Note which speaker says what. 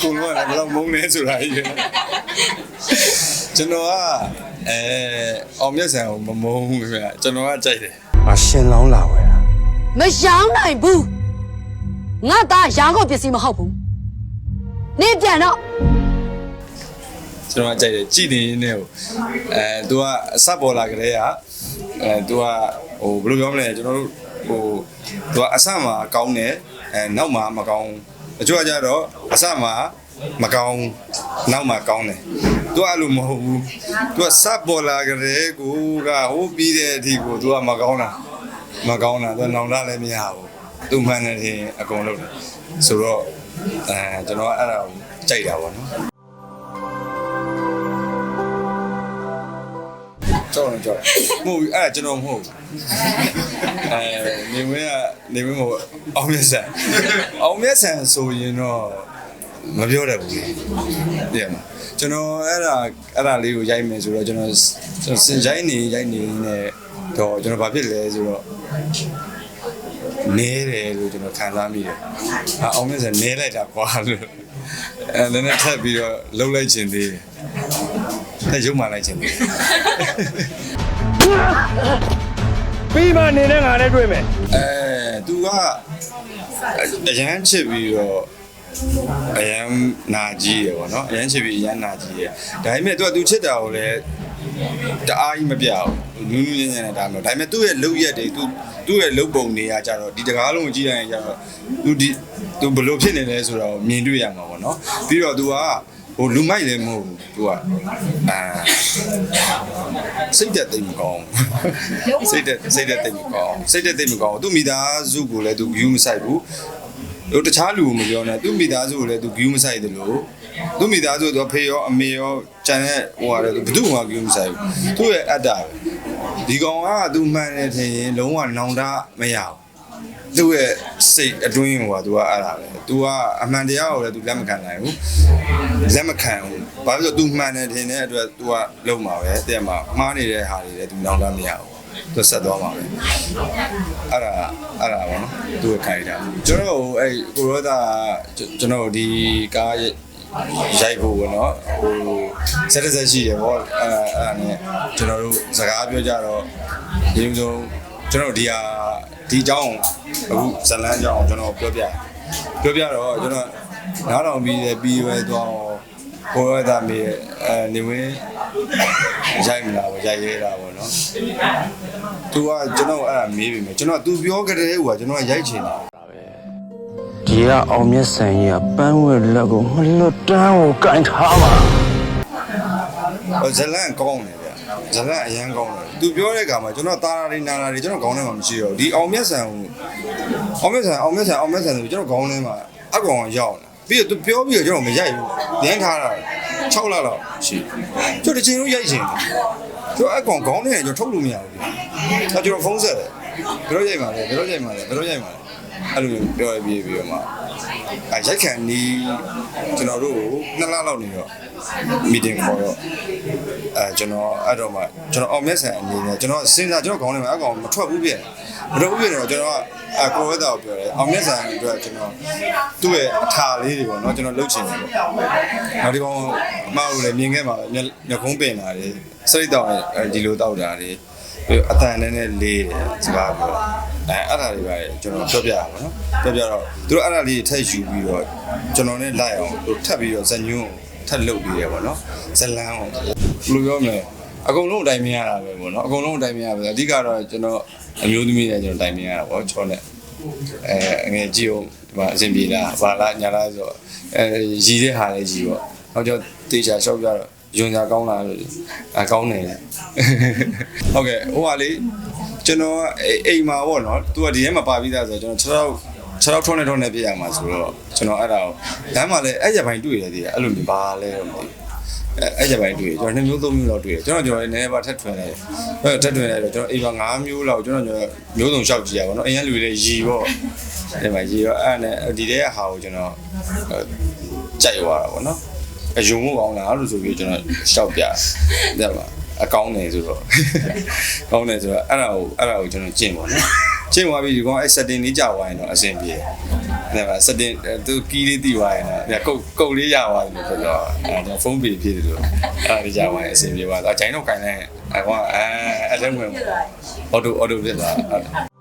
Speaker 1: ခုလုံးကလည်းဘယ်တော့မုန်းလဲဆိုတာကြီးကျွန်တော်ကအဲအောင်မြတ်ဆန်ကိုမမုန်းဘူးခင်ဗျကျွန်တော်ကကြိုက်တယ်
Speaker 2: ငါရှင်လောင်းလာဝယ်တာ
Speaker 3: မရောင်းနိုင်ဘူးငါသားရောင်းကုန်ပစ္စည်းမဟုတ်ဘူးနေပြန်တော့
Speaker 1: ကျွန်တော်ကကြိုက်တယ်ကြည်နေနေဟိုအဲ तू ကအစပေါ်လာကြတဲ့ကအဲ तू ကဟိုဘယ်လိုပြောမလဲကျွန်တော်တို့ဟို तू ကအစမှာကောင်းတယ်အဲနောက်မှာမကောင်း အချို့ကကြတော့အစမှာမကောင်းနောက်မှကောင်းတယ်သူကလို့မဟုတ်ဘူးသူကစပေါ်လာကြတဲ့ကိုကဟိုးပြီးတဲ့အထိကိုသူကမကောင်းတာမကောင်းတာသူနောင်တလည်းမရဘူးသူမှန်တယ်ထင်အကုန်လုံးဆိုတော့အဲကျွန်တော်အဲ့ဒါကိုကြိုက်တာပေါ့နော် ကြောက်နေကြောက်မဟုတ်ဘူးအဲ့ဒါကျွန်တော်မဟုတ်ဘူးအဲနေဝင်းကနေဝင်းကိုအောင်မြတ်ဆန်အောင်မြတ်ဆန်ဆိုရင်တော့မပြောတတ်ဘူးတည်မကျွန်တော်အဲ့ဒါအဲ့ဒါလေးကိုရိုက်မယ်ဆိုတော့ကျွန်တော်ကျွန်တော်စင်ရိုက်နေရိုက်နေနေတော့ကျွန်တော်ဘာဖြစ်လဲဆိုတော့နေတယ်လို့ကျွန်တော်ခံစားမိတယ်။အာအောင်မြတ်ဆန်နေလိုက်တာကွာလို့အဲလည်းနဲ့ထပ်ပြီးတော့လှုပ်လိုက်ခြင်းသေးတယ်။အဲ ရုပ်မှန်လိုက်ခြင်းသေးတယ်
Speaker 2: ပြီးမှနေနဲ့ငါနဲ့တွေ့မယ်
Speaker 1: အဲသူကအရန်ချစ်ပြီးတော့အရန်နာကြီးရယ်ပေါ့နော်အရန်ချစ်ပြီးအရန်နာကြီးရယ်ဒါပေမဲ့သူကသူချစ်တာကိုလည်းတအားကြီးမပြဘူးနူးနူးညံ့ညံ့နဲ့ဒါမျိုးဒါပေမဲ့သူ့ရဲ့လုပ်ရက်တွေသူသူ့ရဲ့လုပ်ပုံတွေကကြတော့ဒီတကားလုံးကိုကြည့်ရရင်ကြတော့သူဒီသူဘလို့ဖြစ်နေလဲဆိုတော့မြင်တွေ့ရမှာပေါ့နော်ပြီးတော့သူက ဟိုလူမိုက်လည်းမဟုတ်ဘူးသူကအာစိတ်သက်သိမ်းမကောင်းဘူးစိတ်သက်စိတ်သက်သိမ်းမကောင်းစိတ်သက်သိမ်းမကောင်းသူမိသားစုကိုလည်းသူ view မဆိုင်ဘူးဟိုတခြားလူကိုမပြောနဲ့သူမိသားစုကိုလည်းသူ view မဆိုင်တယ်လို့သူမိသားစုတော့ဖေရောအမေရောကျန်တဲ့ဟိုဟာလည်းဘယ်သူမှ view မဆိုင်ဘူးသူ့ရဲ့အတ္တပဲဒီကောင်ကသူမှန်တယ်ထင်ရင်လုံးဝနောင်တမရဘူး သူ့ရဲ့စိတ်အတွင်းဟိုက तू ကအဲ့ဒါပဲ तू ကအမှန်တရားကိုလည်း तू လက်မခံနိုင်ဘူးလက်မခံဘူးဘာဖြစ်လို့ तू မှန်တယ်ထင်တဲ့အတွက် तू ကလုံမှာပဲတဲ့မှာမှားနေတဲ့ဟာတွေလည်း तू နောင်တမရဘူးသူဆက်သွားမှာပဲအဲ့ဒါအဲ့ဒါပေါ့နော်သူ့ရဲ့ခိုင်တာကျွန်တော်ဟိုအဲ့ကိုရောသားကျွန်တော်ဒီကားရိုက်ဖို့ပေါ့နော်ဟိုဆက်တစ်ဆက်ရှိတယ်ပေါ့အဲ့အဲ့ဒါနဲ့ကျွန်တော်တို့စကားပြောကြတော့ဒီလိုမျိုး ကျွန်တော်ဒီဟာဒီအကြောင်းအခုဇလန်းအကြောင်းကျွန်တော်ပြောပြပြောပြတော့ကျွန်တော်နားတော်ပြီးတယ်ပြီးရွယ်သွားဟိုရတာမေအဲနေဝင်ရိုက်မလားဗောရိုက်ရဲတာဗောနော်။ तू ကကျွန်တော်အဲ့ဒါမေးပြီမယ်ကျွန်တော် तू ပြောကြတဲ့ဟိုကကျွန်တော်ရိုက်ချင်တာ
Speaker 2: ဒီကအောင်မြတ်ဆန်ကြီးကပန်းဝဲလက်ကိုမလွတ်တမ်းကိုကင်ထားပါ
Speaker 1: ဟိုဇလန်ကောင်းတယ်ဗျ ဇလန်အရန်ကောင်းတယ် तू ပြောတဲ့အခါမှာကျွန်တော်တာရာတွေနာရာတွေကျွန်တော်ခေါင်းထဲမှာမရှိတော့ဘူးဒီအောင်မြတ်ဆန်ကိုအောင်မြတ်ဆန်အောင်မြတ်ဆန်အောင်မြတ်ဆန်ဆိုကျွန်တော်ခေါင်းထဲမှာအကောင်ရောက်လာပြီးတော့ तू ပြောပြီးတော့ကျွန်တော်မရိုက်ဘူးလင်းထားတာ6လလောက်ရှိကျွန်တော်တစ်ချိန်လုံးရိုက်ချင်တယ်ကျွန်တော်အကောင်ခေါင်းထဲကျွန်တော်ထုတ်လို့မရဘူးဗျအဲကျွန်တော်ဖုန်းဆက်တယ်ဘယ်တော့ရိုက်မှာလဲဘယ်တော့ရိုက်မှာလဲဘယ်တော့ရိုက်မှာလဲအဲ့လိုပြောရပြီးပြီးတော့မှ အဲရိုက်ခံနီးကျွန်တော်တို့ကိုနှစ်လလောက်နေတော့ meeting ခေါ်တော့အဲကျွန်တော်အဲ့တော့မှကျွန်တော်အောင်မြတ်ဆန်အနေနဲ့ကျွန်တော်စဉ်းစားကျွန်တော်ခေါင်းထဲမှာအကောင်မထွက်ဘူးပြင်မထွက်ဘူးပြင်တော့ကျွန်တော်ကအကိုဝဲတာကိုပြောတယ်အောင်မြတ်ဆန်အတွက်ကျွန်တော်သူ့ရဲ့အထာလေးတွေပေါ့နော်ကျွန်တော်လှုပ်ချင်တယ်ပေါ့နောက်ဒီကောင်မဟုတ်လေမြင်ခဲ့မှာမျက်မျက်ခုံးပင်လာတယ်စိတ်တောက်ဒီလိုတောက်တာတွေပြီးအတန်နဲ့နဲ့လေးတယ်စကားပြော အဲအဲ့ဒါတွေပဲကျွန်တော်ပြောပြရပါတော့ပြောပြတော့သူတို့အဲ့ဒါလေးထပ်ယူပြီးတော့ကျွန်တော်နဲ့လိုက်အောင်သူထပ်ပြီးတော့ဇညွန်းထပ်လုပ်ပြီးရပါတော့ဇလန်းအောင်ဘယ်လိုပြောမလဲအကုန်လုံးအတိုင်းမရတာပဲပေါ့နော်အကုန်လုံးအတိုင်းမရပါဘူးအဓိကတော့ကျွန်တော်အမျိုးသမီးနဲ့ကျွန်တော်အတိုင်းမရတာပေါ့ချောနဲ့အဲအငယ်ကြည့်အောင်ဒီမှာအဆင်ပြေလားဘာလားညာလားဆိုတော့အဲရည်တဲ့ဟာလည်းကြည့်ပေါ့နောက်ကျတော့တေချာရှောက်ပြတော့ ယွန်စာကောင်းလားလို့အကောင်းနေတယ်ဟုတ်ကဲ့ဟိုကလေကျွန်တော်ကအိမ်မှာပေါ့နော်သူကဒီထဲမှာပါပြီးသားဆိုတော့ကျွန်တော်6တော့6တော့ထုံးနေထုံးနေပြရမှာဆိုတော့ကျွန်တော်အဲ့ဒါကိုလမ်းမှာလည်းအဲ့ရပိုင်းတွေ့ရတယ်ဒီအဲ့လိုမျိုးဘာလဲတော့မသိဘူးအဲအဲ့ရပိုင်းတွေ့ကျွန်တော်နှစ်မျိုးသုံးမျိုးလောက်တွေ့ကျွန်တော်ကျွန်တော်လည်းနည်းနည်းပါထပ်ထွင်လိုက်အဲထပ်ထွင်လိုက်တော့ကျွန်တော်အိမ်မှာ၅မျိုးလောက်ကျွန်တော်ကျွန်တော်မျိုးစုံလျှောက်ကြည့်ရပါတော့အရင်လူတွေရီပေါ့အဲ့မှာရီတော့အဲ့နဲ့ဒီထဲကဟာကိုကျွန်တော်ကြိုက်သွားတာပေါ့နော် အယုံမှုကောင်းလားလို့ဆိုပြီးကျွန်တော်ရှောက်ပြတယ်ပါအကောင်းနေဆိုတော့ကောင်းနေဆိုတော့အဲ့ဒါကိုအဲ့ဒါကိုကျွန်တော်ကျင့်ပါနော်ချိန်သွားပြီဒီကောင်အဲ့ setting လေးကြာသွားရင်တော့အဆင်ပြေတယ်ဒါပေမဲ့ setting သူကီးလေးတီးသွားရင်တော့ကုတ်ကုတ်လေးရသွားတယ်လို့ပြောတော့အဲကျွန်တော်ဖုန်းပေဖြစ်တယ်လို့အဲဒီကြာသွားရင်အဆင်ပြေသွားတော့အချိန်တော့ခြင်လိုက်အဲကောင်အဲအဲ့ဒါဝင် auto auto ဖြစ်သွား